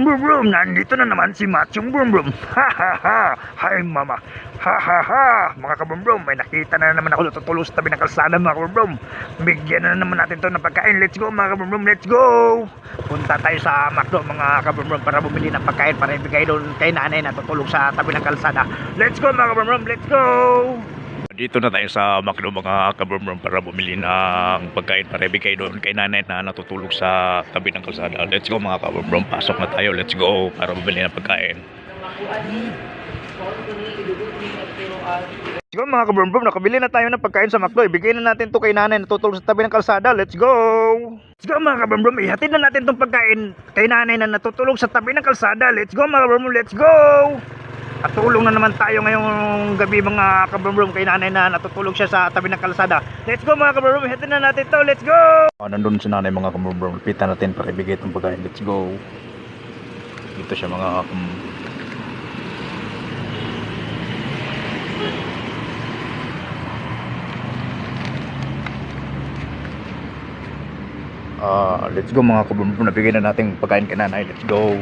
kabrum brum brum, nandito na naman si Machong Brum Brum. Ha ha ha, hi mama. Ha ha ha, mga kabrum brum, may nakita na naman ako natutulog sa tabi ng kalsada mga kabrum brum. Bigyan na naman natin to ng pagkain. Let's go mga kabrum brum, let's go. Punta tayo sa McDo mga kabrum brum para bumili ng pagkain para ibigay doon kay nanay na tutulog sa tabi ng kalsada. Let's go mga kabrum brum, let's go. Dito na tayo sa McDo mga kabrum para bumili ng pagkain para ibigay doon kay nanay na natutulog sa tabi ng kalsada. Let's go mga kabrum pasok na tayo. Let's go para bumili ng pagkain. Let's go mga kabrum nakabili na tayo ng pagkain sa McDo. Ibigay na natin to kay nanay na natutulog sa tabi ng kalsada. Let's go! Let's go mga kabrum ihatid na natin tong pagkain kay nanay na natutulog sa tabi ng kalsada. Let's go mga kabrum let's go! At tulong na naman tayo ngayong gabi mga kabrum kay nanay na natutulog siya sa tabi ng kalsada. Let's go mga kabrum, hatid na natin to. Let's go! Oh, nandun si nanay mga kabrum, lapitan natin para ibigay itong pagkain. Let's go! Dito siya mga um, Ah, let's go mga kabrum, nabigay na natin pagkain kay nanay. Let's go!